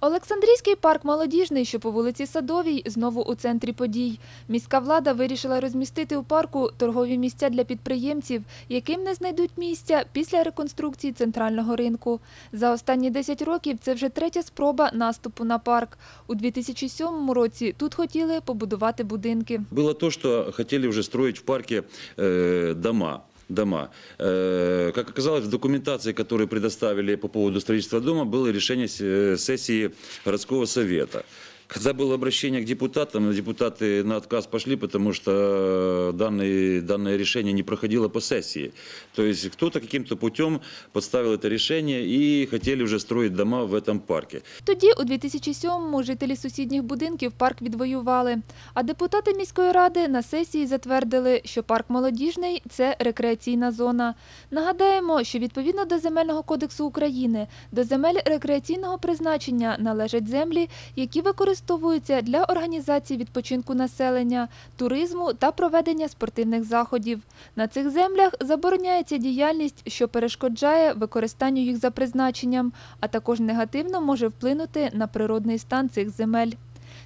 Олександрійський парк молодіжний, що по вулиці Садовій, знову у центрі подій. Міська влада вирішила розмістити у парку торгові місця для підприємців, яким не знайдуть місця після реконструкції центрального ринку. За останні 10 років це вже третя спроба наступу на парк. У 2007 році тут хотіли побудувати будинки. Было то, что хотели уже строить в парке э, дома Дома. Э, как оказалось, в документации, которую предоставили по поводу строительства дома, было решение с- э, сессии городского совета. Когда было обращение к депутатам, депутаты на отказ пошли, потому что э, данное, данное решение не проходило по сессии. То есть кто-то каким-то путем подставил это решение и хотели уже строить дома в этом парке. Тоді, у 2007-му, жителі сусідніх будинків парк відвоювали. А депутати міської ради на сесії затвердили, що парк молодіжний це рекреаційна зона. Нагадаємо, що відповідно до Земельного кодексу України до земель рекреаційного призначення належать землі, які використовуються для організації відпочинку населення, туризму та проведення спортивних заходів. На цих землях забороняється діяльність, що перешкоджає використанню їх за призначенням, а також негативно може вплинути на природний стан цих земель.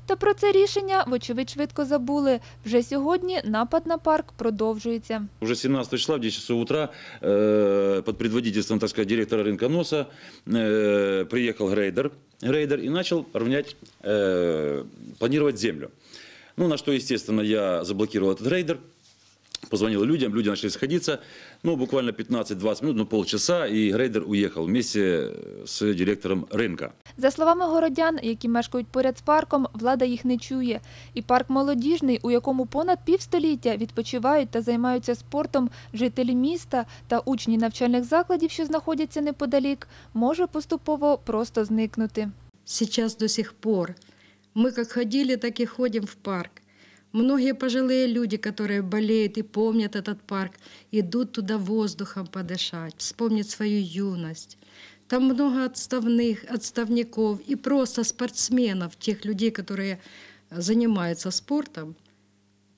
Та про це рішення, вочевидь, швидко забули. Вже сьогодні напад на парк продовжується. Уже 17 числа в 10 часов утра э, под предводительством, так сказать, директора рынка носа э, приехал грейдер, грейдер и начал равнять, э, планировать землю. Ну, на что, естественно, я заблокировал этот грейдер, позвонил людям, люди начали сходиться, ну, буквально 15-20 минут, ну, полчаса, и грейдер уехал вместе с директором рынка. За словами городян, які мешкають поряд з парком, влада їх не чує. І парк молодіжний, у якому понад півстоліття відпочивають та займаються спортом жителі міста та учні навчальних закладів, що знаходяться неподалік, може поступово просто зникнути. сейчас до сих пор. Мы как ходили, так и ходим в парк. Многие пожилые люди, которые болеют и помнят этот парк, идут туда воздухом подышать, вспомнить свою юность. Там много отставных, отставников и просто спортсменов, тех людей, которые занимаются спортом,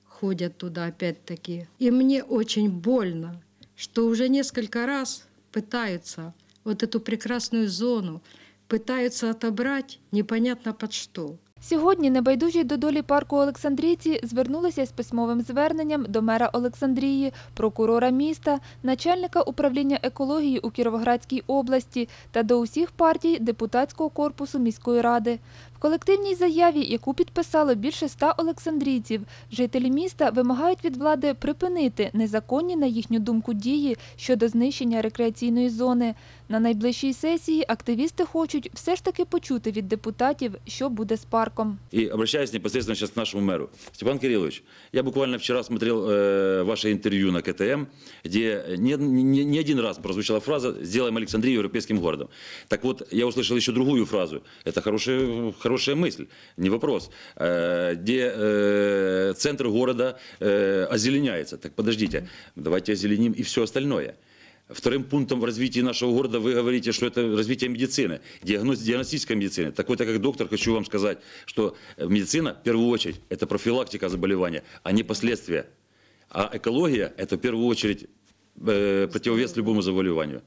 ходят туда опять-таки. И мне очень больно, что уже несколько раз пытаются вот эту прекрасную зону, пытаются отобрать непонятно под что. Сьогодні небайдужі до долі парку Олександрійці звернулися з письмовим зверненням до мера Олександрії, прокурора міста, начальника управління екології у Кіровоградській області та до усіх партій депутатського корпусу міської ради. В колективній заяві, яку підписало більше ста олександрійців, жителі міста вимагають від влади припинити незаконні, на їхню думку, дії щодо знищення рекреаційної зони. На найближчій сесії активісти хочуть все ж таки почути від депутатів, що буде з парком. И обращаюсь непосредственно сейчас к нашему мэру. Степан Кириллович, я буквально вчера смотрел э, ваше интервью на КТМ, где не, не- не один раз прозвучала фраза «Сделаем Александрию европейским городом». Так вот, я услышал еще другую фразу. Это хорошая, хорошая мысль, не вопрос. Э, где э, центр города э, озеленяется. Так подождите, давайте озеленим и все остальное. Вторым пунктом в развитии нашего города вы говорите, что это развитие медицины, диагноз- диагностической медицины. Так вот, я как доктор хочу вам сказать, что э, медицина, в первую очередь, это профилактика заболевания, а не последствия. А экология – это в первую очередь э, противовес любому заболеванию.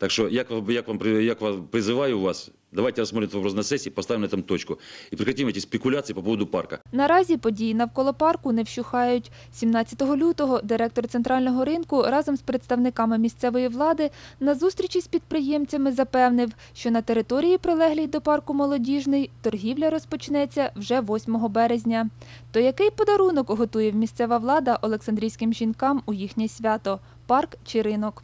Так що, як, вам- як, вам, як вам призиваю вас, давайте розглянемо этот вопрос на сесії, поставимо этом точку. І прекратимо ці спекуляції по поводу парка. Наразі події навколо парку не вщухають. 17 лютого директор центрального ринку разом з представниками місцевої влади на зустрічі з підприємцями запевнив, що на території, прилеглій до парку молодіжний, торгівля розпочнеться вже 8 березня. То який подарунок готує місцева влада олександрійським жінкам у їхнє свято парк чи ринок?